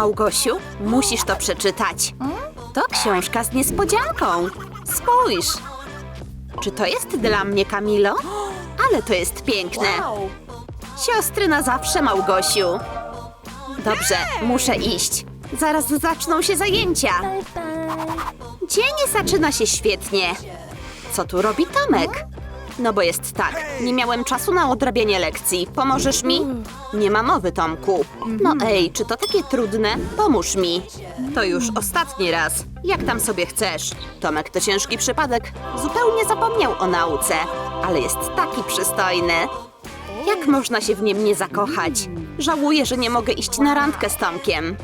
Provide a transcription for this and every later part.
Małgosiu, musisz to przeczytać. To książka z niespodzianką. Spójrz. Czy to jest dla mnie, Kamilo? Ale to jest piękne. Siostry na zawsze, Małgosiu. Dobrze, muszę iść. Zaraz zaczną się zajęcia. Dzień zaczyna się świetnie. Co tu robi Tomek? No bo jest tak, nie miałem czasu na odrabianie lekcji. Pomożesz mi? Nie ma mowy, Tomku. No ej, czy to takie trudne? Pomóż mi. To już ostatni raz. Jak tam sobie chcesz? Tomek to ciężki przypadek. Zupełnie zapomniał o nauce. Ale jest taki przystojny. Jak można się w nim nie zakochać? Żałuję, że nie mogę iść na randkę z Tomkiem.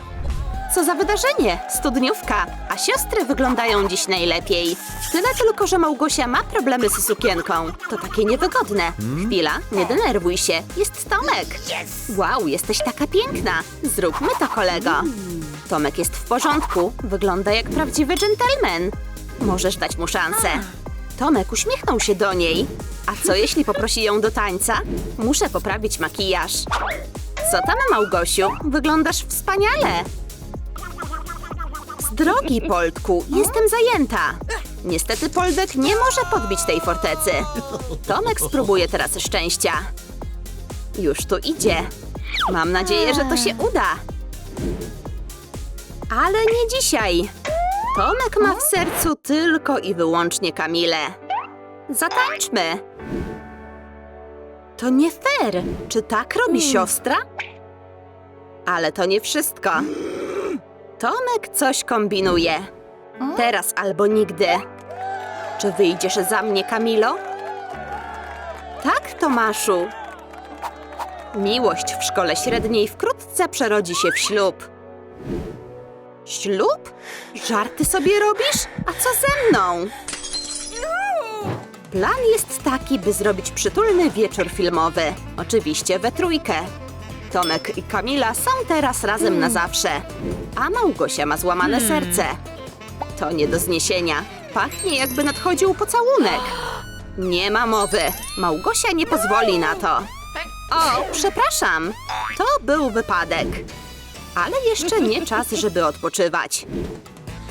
Co za wydarzenie! Studniówka, a siostry wyglądają dziś najlepiej. Tyle tylko, że Małgosia ma problemy z sukienką. To takie niewygodne. Chwila, nie denerwuj się. Jest Tomek. Wow, jesteś taka piękna. Zróbmy to, kolego. Tomek jest w porządku. Wygląda jak prawdziwy dżentelmen. Możesz dać mu szansę. Tomek uśmiechnął się do niej. A co jeśli poprosi ją do tańca? Muszę poprawić makijaż. Co tam, Małgosiu? Wyglądasz wspaniale. Drogi, Poldku, jestem zajęta. Niestety Poldek nie może podbić tej fortecy. Tomek spróbuje teraz szczęścia. Już tu idzie. Mam nadzieję, że to się uda. Ale nie dzisiaj. Tomek ma w sercu tylko i wyłącznie Kamilę. Zatańczmy. To nie fair. Czy tak robi siostra? Ale to nie wszystko. Tomek coś kombinuje. Teraz albo nigdy. Czy wyjdziesz za mnie, Kamilo? Tak, Tomaszu. Miłość w szkole średniej wkrótce przerodzi się w ślub. Ślub? Żarty sobie robisz? A co ze mną? Plan jest taki, by zrobić przytulny wieczór filmowy. Oczywiście we trójkę. Tomek i Kamila są teraz razem na zawsze. A Małgosia ma złamane serce. To nie do zniesienia. Pachnie jakby nadchodził pocałunek. Nie ma mowy. Małgosia nie pozwoli na to. O, przepraszam. To był wypadek. Ale jeszcze nie czas, żeby odpoczywać.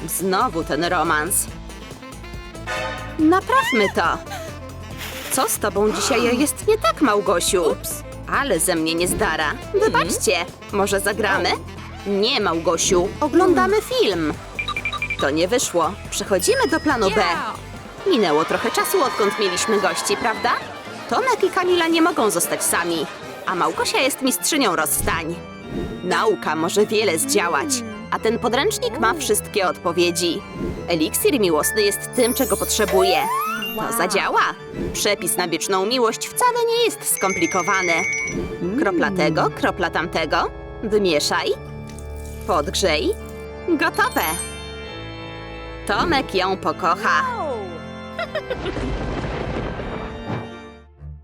Znowu ten romans. Naprawmy to. Co z tobą dzisiaj jest nie tak, Małgosiu? Ale ze mnie nie zdara. Wybaczcie, może zagramy? Nie, Małgosiu, oglądamy film. To nie wyszło. Przechodzimy do planu B. Minęło trochę czasu, odkąd mieliśmy gości, prawda? Tomek i Kamila nie mogą zostać sami, a Małgosia jest mistrzynią rozstań. Nauka może wiele zdziałać, a ten podręcznik ma wszystkie odpowiedzi. Eliksir miłosny jest tym, czego potrzebuje. To zadziała. Przepis na wieczną miłość wcale nie jest skomplikowany. Kropla tego, kropla tamtego. Wymieszaj. Podgrzej. Gotowe. Tomek ją pokocha.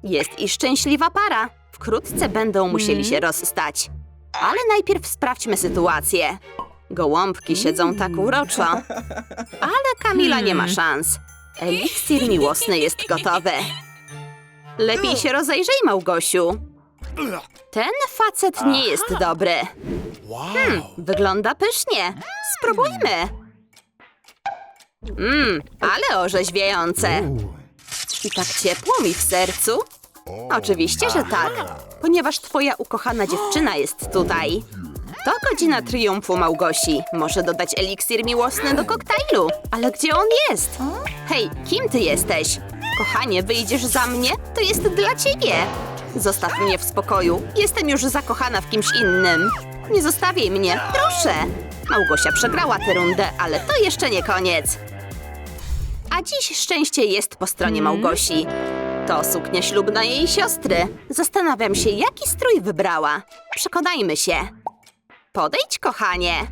Jest i szczęśliwa para. Wkrótce będą musieli się rozstać. Ale najpierw sprawdźmy sytuację. Gołąbki siedzą tak uroczo. Ale Kamila nie ma szans. Eliksir miłosny jest gotowy. Lepiej się rozejrzyj, Małgosiu. Ten facet nie jest dobry. Hmm, wygląda pysznie. Spróbujmy. Mmm, ale orzeźwiające. I tak ciepło mi w sercu? Oczywiście, że tak, ponieważ twoja ukochana dziewczyna jest tutaj. To godzina triumfu Małgosi. Może dodać eliksir miłosny do koktajlu. Ale gdzie on jest? Hej, kim ty jesteś? Kochanie, wyjdziesz za mnie? To jest dla ciebie. Zostaw mnie w spokoju. Jestem już zakochana w kimś innym. Nie zostawiaj mnie, proszę. Małgosia przegrała tę rundę, ale to jeszcze nie koniec. A dziś szczęście jest po stronie Małgosi. To suknia ślubna jej siostry. Zastanawiam się, jaki strój wybrała. Przekonajmy się. Podejdź, kochanie.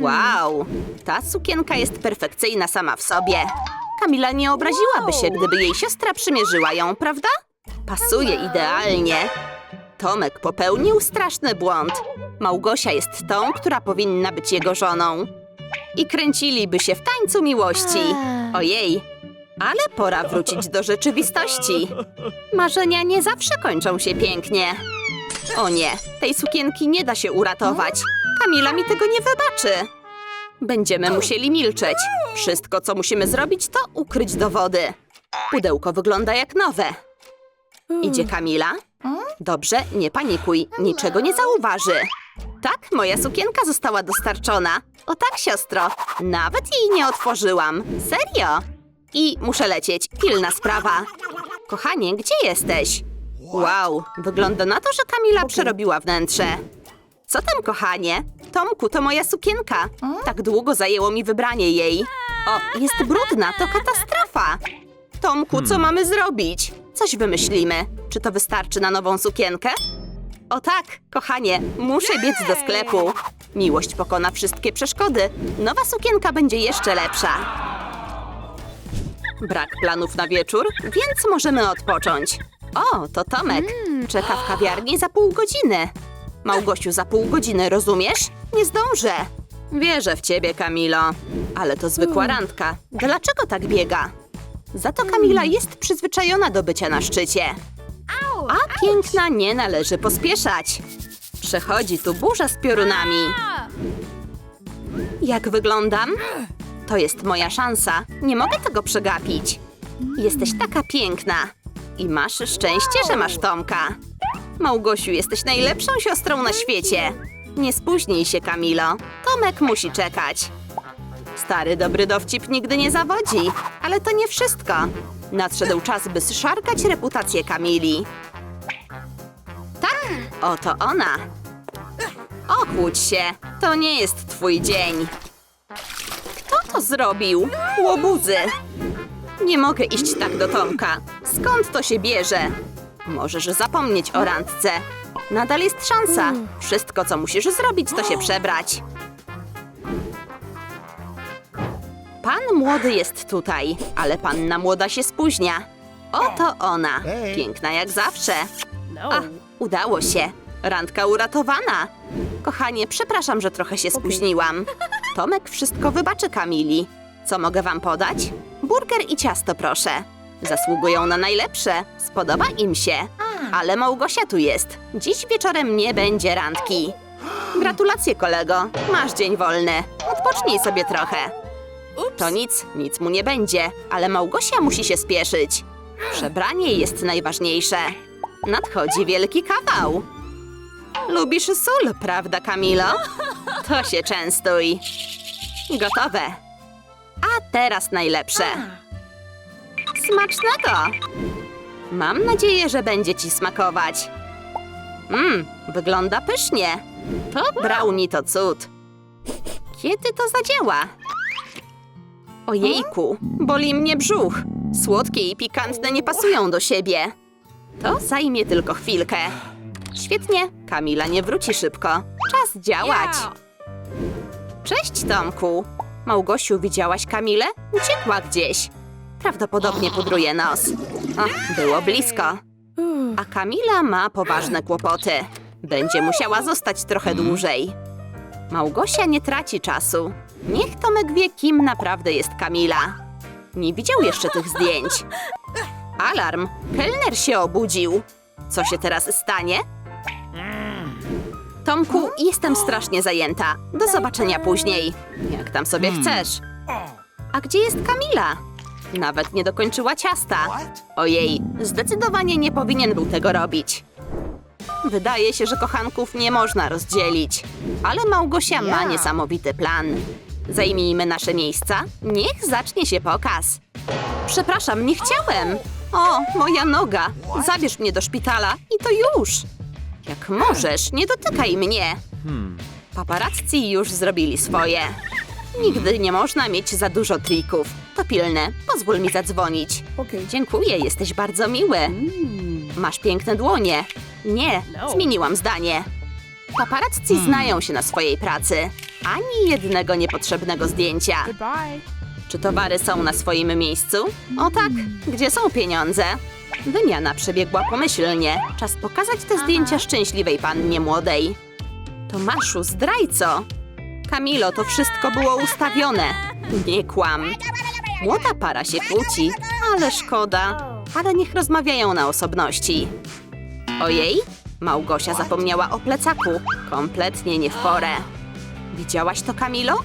Wow, ta sukienka jest perfekcyjna sama w sobie. Kamila nie obraziłaby się, gdyby jej siostra przymierzyła ją, prawda? Pasuje idealnie. Tomek popełnił straszny błąd. Małgosia jest tą, która powinna być jego żoną. I kręciliby się w tańcu miłości. Ojej, ale pora wrócić do rzeczywistości. Marzenia nie zawsze kończą się pięknie. O nie, tej sukienki nie da się uratować. Kamila mi tego nie wybaczy. Będziemy musieli milczeć. Wszystko, co musimy zrobić, to ukryć dowody. Pudełko wygląda jak nowe. Idzie Kamila? Dobrze, nie panikuj, niczego nie zauważy. Tak, moja sukienka została dostarczona. O tak, siostro, nawet jej nie otworzyłam. Serio? I muszę lecieć, pilna sprawa. Kochanie, gdzie jesteś? Wow, wygląda na to, że Kamila przerobiła wnętrze. Co tam, kochanie? Tomku, to moja sukienka. Tak długo zajęło mi wybranie jej. O, jest brudna, to katastrofa. Tomku, co mamy zrobić? Coś wymyślimy. Czy to wystarczy na nową sukienkę? O tak, kochanie, muszę biec do sklepu. Miłość pokona wszystkie przeszkody. Nowa sukienka będzie jeszcze lepsza. Brak planów na wieczór, więc możemy odpocząć. O, to Tomek. Czeka w kawiarni za pół godziny. Małgosiu, za pół godziny, rozumiesz? Nie zdążę. Wierzę w ciebie, Kamilo. Ale to zwykła randka. Dlaczego tak biega? Za to Kamila jest przyzwyczajona do bycia na szczycie. A piękna nie należy pospieszać. Przechodzi tu burza z piorunami. Jak wyglądam? To jest moja szansa. Nie mogę tego przegapić. Jesteś taka piękna. I masz szczęście, że masz Tomka. Małgosiu, jesteś najlepszą siostrą na świecie. Nie spóźnij się, Kamilo. Tomek musi czekać. Stary dobry dowcip nigdy nie zawodzi, ale to nie wszystko. Nadszedł czas, by zszargać reputację Kamili. Tak, oto ona. Ochłódź się, to nie jest twój dzień. Kto to zrobił? Łobuzy. Nie mogę iść tak do Tomka. Skąd to się bierze? Możesz zapomnieć o randce. Nadal jest szansa. Wszystko, co musisz zrobić, to się przebrać. Pan młody jest tutaj, ale panna młoda się spóźnia. Oto ona. Piękna jak zawsze. A, udało się. Randka uratowana. Kochanie, przepraszam, że trochę się spóźniłam. Tomek wszystko wybaczy Kamili. Co mogę wam podać? Burger i ciasto, proszę. Zasługują na najlepsze. Spodoba im się. Ale Małgosia tu jest. Dziś wieczorem nie będzie randki. Gratulacje, kolego. Masz dzień wolny. Odpocznij sobie trochę. To nic, nic mu nie będzie, ale Małgosia musi się spieszyć. Przebranie jest najważniejsze. Nadchodzi wielki kawał. Lubisz sól, prawda, Kamilo? To się częstuj. Gotowe. A teraz najlepsze. Smacznego! Mam nadzieję, że będzie ci smakować. Mmm, wygląda pysznie. To brownie to cud. Kiedy to zadziała? Ojejku, boli mnie brzuch. Słodkie i pikantne nie pasują do siebie. To zajmie tylko chwilkę. Świetnie, Kamila nie wróci szybko. Czas działać. Cześć, Tomku. Małgosiu, widziałaś Kamilę? Uciekła gdzieś. Prawdopodobnie pudruje nos. O, było blisko. A Kamila ma poważne kłopoty. Będzie musiała zostać trochę dłużej. Małgosia nie traci czasu. Niech Tomek wie, kim naprawdę jest Kamila. Nie widział jeszcze tych zdjęć. Alarm! Kelner się obudził. Co się teraz stanie? Tomku, jestem strasznie zajęta. Do zobaczenia później. Jak tam sobie chcesz. A gdzie jest Kamila? Nawet nie dokończyła ciasta. Ojej, zdecydowanie nie powinien był tego robić. Wydaje się, że kochanków nie można rozdzielić. Ale Małgosia ma niesamowity plan. Zajmijmy nasze miejsca. Niech zacznie się pokaz. Przepraszam, nie chciałem. O, moja noga. Zabierz mnie do szpitala i to już. Jak możesz, nie dotykaj mnie. Paparazzi już zrobili swoje. Nigdy nie można mieć za dużo trików. To pilne. Pozwól mi zadzwonić. Dziękuję, jesteś bardzo miły. Masz piękne dłonie. Nie, zmieniłam zdanie. Paparazzi znają się na swojej pracy. Ani jednego niepotrzebnego zdjęcia. Goodbye. Czy towary są na swoim miejscu? O tak, gdzie są pieniądze? Wymiana przebiegła pomyślnie. Czas pokazać te zdjęcia szczęśliwej pannie młodej. Tomaszu, zdrajco! Kamilo, to wszystko było ustawione. Nie kłam. Młoda para się kłóci, ale szkoda. Ale niech rozmawiają na osobności. Ojej, Małgosia zapomniała o plecaku. Kompletnie nie w porę. Widziałaś to, Kamilo?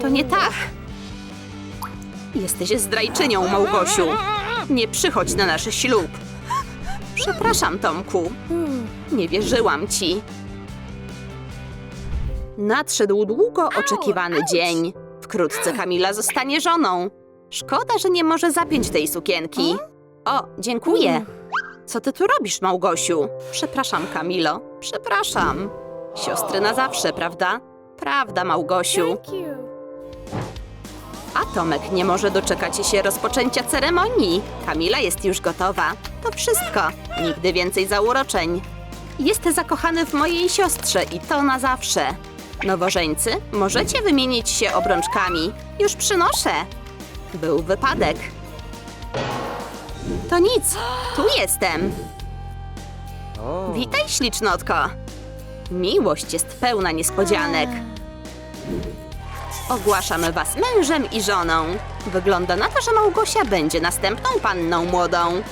To nie tak. Jesteś zdrajczynią, Małgosiu. Nie przychodź na nasz ślub. Przepraszam, Tomku. Nie wierzyłam ci. Nadszedł długo oczekiwany dzień. Wkrótce Kamila zostanie żoną. Szkoda, że nie może zapiąć tej sukienki. O, dziękuję. Co ty tu robisz, Małgosiu? Przepraszam, Kamilo. Przepraszam. Siostry na zawsze, prawda? Prawda, Małgosiu. A Tomek nie może doczekać się rozpoczęcia ceremonii. Kamila jest już gotowa. To wszystko. Nigdy więcej zauroczeń. Jest zakochany w mojej siostrze i to na zawsze. Nowożeńcy, możecie wymienić się obrączkami. Już przynoszę. Był wypadek. To nic. Tu jestem. Witaj, ślicznotko. Miłość jest pełna niespodzianek. Ogłaszamy was mężem i żoną. Wygląda na to, że Małgosia będzie następną panną młodą.